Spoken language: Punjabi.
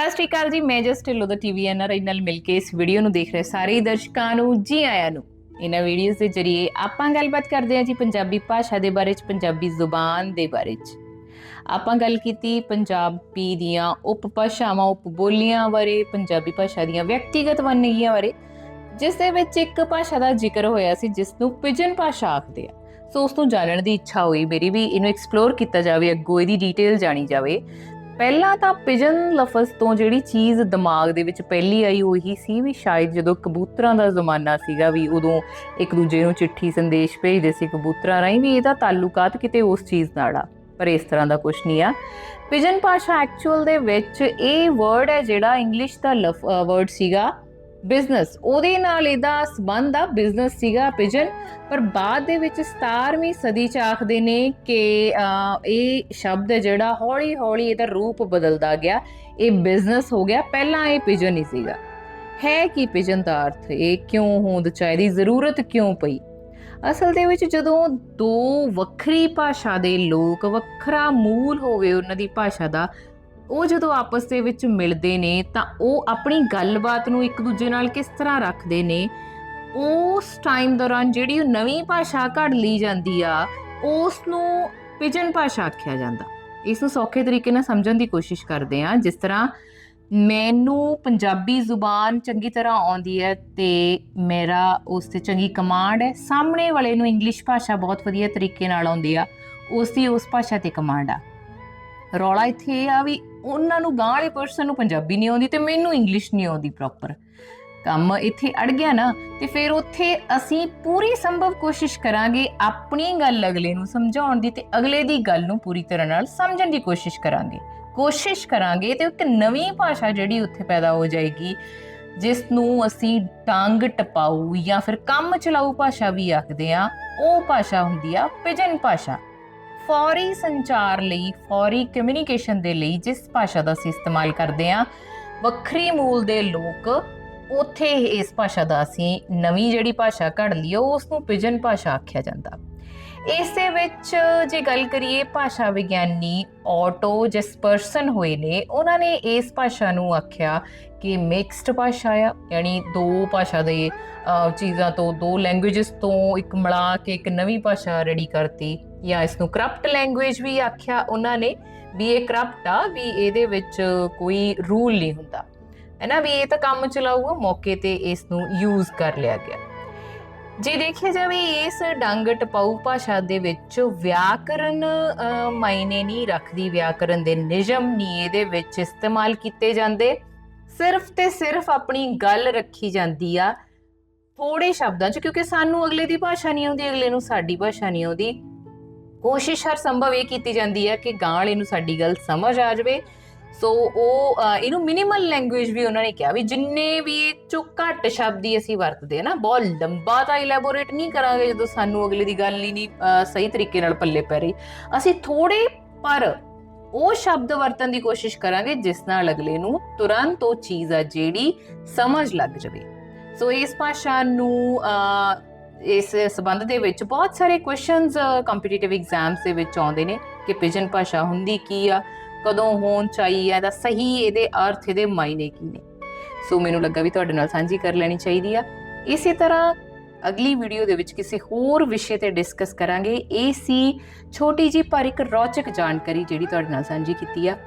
ਸਤਿ ਸ਼੍ਰੀ ਅਕਾਲ ਜੀ, ਮੈਂ ਜਸ ਢਿੱਲੋਂ ਦਾ ਟੀਵੀ ਐਨਆਰਆਈ ਨਾਲ ਮਿਲ ਕੇ ਇਸ ਵੀਡੀਓ ਨੂੰ ਦੇਖ ਰਹੇ ਸਾਰੇ ਦਰਸ਼ਕਾਂ ਨੂੰ, ਜੀ ਆਇਆਂ ਨੂੰ। ਇਹਨਾਂ ਵੀਡੀਓਜ਼ ਦੇ ਜ਼ਰੀਏ ਆਪਾਂ ਗੱਲਬਾਤ ਕਰਦੇ ਹਾਂ ਜੀ ਪੰਜਾਬੀ ਭਾਸ਼ਾ ਦੇ ਬਾਰੇ ਚ, ਪੰਜਾਬੀ ਜ਼ੁਬਾਨ ਦੇ ਬਾਰੇ ਚ। ਆਪਾਂ ਗੱਲ ਕੀਤੀ ਪੰਜਾਬੀ ਦੀਆਂ ਉਪਭਾਸ਼ਾਵਾਂ ਉਪ ਬੋਲੀਆਂ ਬਾਰੇ, ਪੰਜਾਬੀ ਭਾਸ਼ਾ ਦੀਆਂ ਵਿਅਕਤੀਗਤ ਵੰਨਗੀਆਂ ਬਾਰੇ, ਜਿਸ ਦੇ ਵਿੱਚ ਇੱਕ ਭਾਸ਼ਾ ਦਾ ਜ਼ਿਕਰ ਹੋਇਆ ਸੀ, ਜਿਸ ਨੂੰ ਪਿਜਨ ਭਾਸ਼ਾ ਆਖਦੇ ਆ। ਸੋ ਉਸ ਨੂੰ ਜਾਣਨ ਦੀ ਇੱਛਾ ਹੋਈ ਮੇਰੀ ਵੀ ਇਹਨੂੰ ਐਕਸਪਲੋਰ ਕੀਤਾ ਜਾਵੇ, ਅੱਗੋਂ ਇਹਦੀ ਡਿਟੇਲ ਜਾਣੀ ਜਾਵੇ। ਪਹਿਲਾਂ ਤਾਂ ਪਿਜਨ ਲਫ਼ਜ਼ ਤੋਂ ਜਿਹੜੀ ਚੀਜ਼ ਦਿਮਾਗ ਦੇ ਵਿੱਚ ਪਹਿਲੀ ਆਈ ਉਹੀ ਸੀ ਵੀ ਸ਼ਾਇਦ ਜਦੋਂ ਕਬੂਤਰਾਂ ਦਾ ਜ਼ਮਾਨਾ ਸੀਗਾ ਵੀ ਉਦੋਂ ਇੱਕ ਦੂਜੇ ਨੂੰ ਚਿੱਠੀ ਸੰਦੇਸ਼ ਭੇਜਦੇ ਸੀ ਕਬੂਤਰਾਂ ਰਾਹੀਂ ਵੀ ਇਹਦਾ ਤਾਲੁਕਾਤ ਕਿਤੇ ਉਸ ਚੀਜ਼ ਨਾਲ ਆ, ਪਰ ਇਸ ਤਰ੍ਹਾਂ ਦਾ ਕੁਝ ਨਹੀਂ ਆ। ਪਿਜਨ ਭਾਸ਼ਾ ਐਕਚੁਅਲ ਦੇ ਵਿੱਚ ਇਹ ਵਰਡ ਹੈ ਜਿਹੜਾ ਇੰਗਲਿਸ਼ ਦਾ ਵਰਡ ਸੀਗਾ ਬਿਜ਼ਨਸ ਉਹਦੇ ਨਾਲ ਇਹਦਾ ਸੰਬੰਧ ਆ ਬਿਜ਼ਨਸ ਸੀਗਾ ਪਿਜਨ ਪਰ ਬਾਅਦ ਦੇ ਵਿੱਚ 17ਵੀਂ ਸਦੀ ਚ ਆਖਦੇ ਨੇ ਕਿ ਇਹ ਸ਼ਬਦ ਜਿਹੜਾ ਹੌਲੀ ਹੌਲੀ ਇਹਦਾ ਰੂਪ ਬਦਲਦਾ ਗਿਆ। ਇਹ ਬਿਜ਼ਨਸ ਹੋ ਗਿਆ। ਪਹਿਲਾਂ ਇਹ ਪਿਜਨ ਹੀ ਸੀਗਾ। ਹੈ ਕਿ ਪਿਜਨ ਦਾ ਅਰਥ? ਇਹ ਕਿਉਂ ਹੋਂਦ ਚਾਹੀਦੀ ਜ਼ਰੂਰਤ ਕਿਉਂ ਪਈ? ਅਸਲ ਦੇ ਵਿੱਚ ਜਦੋਂ ਦੋ ਵੱਖਰੀ ਭਾਸ਼ਾ ਦੇ ਲੋਕ, ਵੱਖਰਾ ਮੂਲ ਹੋਵੇ ਉਹਨਾਂ ਦੀ ਭਾਸ਼ਾ ਦਾ ਉਹ ਜਦੋਂ ਆਪਸ ਦੇ ਵਿੱਚ ਮਿਲਦੇ ਨੇ ਤਾਂ ਉਹ ਆਪਣੀ ਗੱਲਬਾਤ ਨੂੰ ਇੱਕ ਦੂਜੇ ਨਾਲ ਕਿਸ ਤਰ੍ਹਾਂ ਰੱਖਦੇ ਨੇ? ਉਸ ਟਾਈਮ ਦੌਰਾਨ ਜਿਹੜੀ ਉਹ ਨਵੀਂ ਭਾਸ਼ਾ ਘੜ ਲਈ ਜਾਂਦੀ ਆ ਉਸ ਨੂੰ ਪਿਜਨ ਭਾਸ਼ਾ ਆਖਿਆ ਜਾਂਦਾ। ਇਸ ਨੂੰ ਸੌਖੇ ਤਰੀਕੇ ਨਾਲ ਸਮਝਣ ਦੀ ਕੋਸ਼ਿਸ਼ ਕਰਦੇ ਆ ਜਿਸ ਤਰ੍ਹਾਂ ਮੈਨੂੰ ਪੰਜਾਬੀ ਜ਼ੁਬਾਨ ਚੰਗੀ ਤਰ੍ਹਾਂ ਆਉਂਦੀ ਹੈ ਤੇ ਮੇਰਾ ਉਸ ਤੇ ਚੰਗੀ ਕਮਾਂਡ ਹੈ, ਸਾਹਮਣੇ ਵਾਲੇ ਨੂੰ ਇੰਗਲਿਸ਼ ਭਾਸ਼ਾ ਬਹੁਤ ਵਧੀਆ ਤਰੀਕੇ ਨਾਲ ਆਉਂਦੀ ਆ ਉਸ ਦੀ ਉਸ ਭਾਸ਼ਾ ਤੇ ਕਮਾਂਡ ਆ। ਰੌਲਾ ਇੱਥੇ ਇਹ ਆ ਵੀ ਉਹਨਾਂ ਨੂੰ ਗਾਂ ਵਾਲੇ ਪਰਸਨ ਨੂੰ ਪੰਜਾਬੀ ਨਹੀਂ ਆਉਂਦੀ ਤੇ ਮੈਨੂੰ ਇੰਗਲਿਸ਼ ਨਹੀਂ ਆਉਂਦੀ ਪ੍ਰੋਪਰ ਕੰਮ ਇੱਥੇ ਅੜ ਗਿਆ ਨਾ ਤੇ ਫਿਰ ਉੱਥੇ ਅਸੀਂ ਪੂਰੀ ਸੰਭਵ ਕੋਸ਼ਿਸ਼ ਕਰਾਂਗੇ ਆਪਣੀ ਗੱਲ ਅਗਲੇ ਨੂੰ ਸਮਝਾਉਣ ਦੀ ਤੇ ਅਗਲੇ ਦੀ ਗੱਲ ਨੂੰ ਪੂਰੀ ਤਰ੍ਹਾਂ ਨਾਲ ਸਮਝਣ ਦੀ ਕੋਸ਼ਿਸ਼ ਕਰਾਂਗੇ। ਕੋਸ਼ਿਸ਼ ਕਰਾਂਗੇ ਤੇ ਇੱਕ ਨਵੀਂ ਭਾਸ਼ਾ ਜਿਹੜੀ ਉੱਥੇ ਪੈਦਾ ਹੋ ਜਾਏਗੀ, ਜਿਸ ਨੂੰ ਅਸੀਂ ਟੰਗ ਟਪਾਊ ਜਾਂ ਫਿਰ ਕੰਮ ਚਲਾਊ ਭਾਸ਼ਾ ਵੀ ਆਖਦੇ ਆ ਉਹ ਭਾਸ਼ਾ ਹੁੰਦੀ ਆ ਪਿਜਨ ਭਾਸ਼ਾ। ਫੌਰੀ ਸੰਚਾਰ ਲਈ, ਫੌਰੀ ਕਮਿਊਨੀਕੇਸ਼ਨ ਦੇ ਲਈ ਜਿਸ ਭਾਸ਼ਾ ਦਾ ਅਸੀਂ ਇਸਤੇਮਾਲ ਕਰਦੇ ਆ ਵੱਖਰੀ ਮੂਲ ਦੇ ਲੋਕ ਉੱਥੇ ਇਸ ਭਾਸ਼ਾ ਦਾ ਅਸੀਂ ਨਵੀਂ ਜਿਹੜੀ ਭਾਸ਼ਾ ਘੜ ਲਈ ਉਸ ਨੂੰ ਪਿਜਨ ਭਾਸ਼ਾ ਆਖਿਆ ਜਾਂਦਾ। ਇਸ ਦੇ ਵਿੱਚ ਜੇ ਗੱਲ ਕਰੀਏ ਭਾਸ਼ਾ ਵਿਗਿਆਨੀ ਆਟੋ ਜਸਪਰਸਨ ਹੋਏ ਨੇ, ਉਹਨਾਂ ਨੇ ਇਸ ਭਾਸ਼ਾ ਨੂੰ ਆਖਿਆ ਕਿ ਮਿਕਸਡ ਭਾਸ਼ਾ ਆ, ਯਾਨੀ ਦੋ ਭਾਸ਼ਾ ਦੇ ਚੀਜ਼ਾਂ ਤੋਂ, ਦੋ ਲੈਂਗੁਏਜਸ ਤੋਂ ਇੱਕ ਮਿਲਾ ਕੇ ਇੱਕ ਨਵੀਂ ਭਾਸ਼ਾ ਰੈਡੀ ਕਰਤੀ। ਜਾਂ ਇਸ ਨੂੰ ਕਰਪਟ ਲੈਂਗੁਏਜ ਵੀ ਆਖਿਆ ਉਹਨਾਂ ਨੇ, ਵੀ ਇਹ ਕਰਪਟ ਆ, ਵੀ ਇਹਦੇ ਵਿੱਚ ਕੋਈ ਰੂਲ ਨਹੀਂ ਹੁੰਦਾ। ਹੈ ਨਾ, ਵੀ ਇਹ ਤਾਂ ਕੰਮ ਚਲਾਊਗਾ, ਮੌਕੇ ਤੇ ਇਸ ਨੂੰ ਯੂਜ਼ ਕਰ ਲਿਆ ਗਿਆ। ਜੇ ਦੇਖਿਆ ਜਾਵੇ, ਇਸ ਡੰਗ ਟਪਾਊ ਭਾਸ਼ਾ ਦੇ ਵਿੱਚ ਵਿਆਕਰਨ ਮਾਇਨੇ ਨਹੀਂ ਰੱਖਦੀ, ਵਿਆਕਰਨ ਦੇ ਨਿਯਮ ਨਹੀਂ ਇਹਦੇ ਵਿੱਚ ਇਸਤੇਮਾਲ ਕੀਤੇ ਜਾਂਦੇ। ਸਿਰਫ ਤੇ ਸਿਰਫ ਆਪਣੀ ਗੱਲ ਰੱਖੀ ਜਾਂਦੀ ਆ ਥੋੜੇ ਸ਼ਬਦਾਂ 'ਚ, ਕਿਉਂਕਿ ਸਾਨੂੰ ਅਗਲੇ ਦੀ ਭਾਸ਼ਾ ਨਹੀਂ ਆਉਂਦੀ, ਅਗਲੇ ਨੂੰ ਸਾਡੀ ਭਾਸ਼ਾ ਨਹੀਂ ਆਉਂਦੀ। ਕੋਸ਼ਿਸ਼ ਹਰ ਸੰਭਵ ਇਹ ਕੀਤੀ ਜਾਂਦੀ ਹੈ ਕਿ ਗਾਂ ਵਾਲੇ ਨੂੰ ਸਾਡੀ ਗੱਲ ਸਮਝ ਆ ਜਾਵੇ। ਸੋ ਉਹ ਇਹਨੂੰ ਮਿਨੀਮਲ ਲੈਂਗੁਏਜ ਵੀ ਉਹਨਾਂ ਨੇ ਕਿਹਾ ਵੀ ਜਿੰਨੇ ਵੀ ਇਹ ਚੋਂ ਘੱਟ ਸ਼ਬਦ ਹੀ ਅਸੀਂ ਵਰਤਦੇ ਆ ਨਾ, ਬਹੁਤ ਲੰਬਾ ਤਾਂ ਇਲੈਬੋਰੇਟ ਨਹੀਂ ਕਰਾਂਗੇ ਜਦੋਂ ਸਾਨੂੰ ਅਗਲੇ ਦੀ ਗੱਲ ਹੀ ਨਹੀਂ ਸਹੀ ਤਰੀਕੇ ਨਾਲ ਪੱਲੇ ਪੈ ਰਹੀ। ਅਸੀਂ ਥੋੜੇ ਪਰ ਉਹ ਸ਼ਬਦ ਵਰਤਣ ਦੀ ਕੋਸ਼ਿਸ਼ ਕਰਾਂਗੇ ਜਿਸ ਨਾਲ ਅਗਲੇ ਨੂੰ ਤੁਰੰਤ ਉਹ ਚੀਜ਼ ਆ ਜਿਹੜੀ ਸਮਝ ਲੱਗ ਜਾਵੇ। ਸੋ ਇਸ ਭਾਸ਼ਾ ਨੂੰ ਇਸ ਸਬੰਧ ਦੇ ਵਿੱਚ ਬਹੁਤ ਸਾਰੇ ਕੁਐਸਚਨਸ ਕੰਪੀਟੀਟਿਵ ਐਗਜ਼ਾਮਸ ਦੇ ਵਿੱਚ ਆਉਂਦੇ ਨੇ ਕਿ ਪਿਜਨ ਭਾਸ਼ਾ ਹੁੰਦੀ ਕੀ ਆ, ਕਦੋਂ ਹੋਣ ਚਾਹੀਏ ਇਹਦਾ ਸਹੀ ਇਹਦੇ ਅਰਥ, ਇਹਦੇ ਮਾਇਨੇ ਕੀ ਨੇ। ਸੋ ਮੈਨੂੰ ਲੱਗਾ ਵੀ ਤੁਹਾਡੇ ਨਾਲ ਸਾਂਝੀ ਕਰ ਲੈਣੀ ਚਾਹੀਦੀ ਆ। ਇਸੇ ਤਰ੍ਹਾਂ ਅਗਲੀ ਵੀਡੀਓ ਦੇ ਵਿੱਚ ਕਿਸੇ ਹੋਰ ਵਿਸ਼ੇ ਤੇ ਡਿਸਕਸ ਕਰਾਂਗੇ। ਇਹ ਸੀ ਛੋਟੀ ਜੀ ਪਰ ਇੱਕ ਰੌਚਕ ਜਾਣਕਾਰੀ ਜਿਹੜੀ ਤੁਹਾਡੇ ਨਾਲ ਸਾਂਝੀ ਕੀਤੀ ਆ।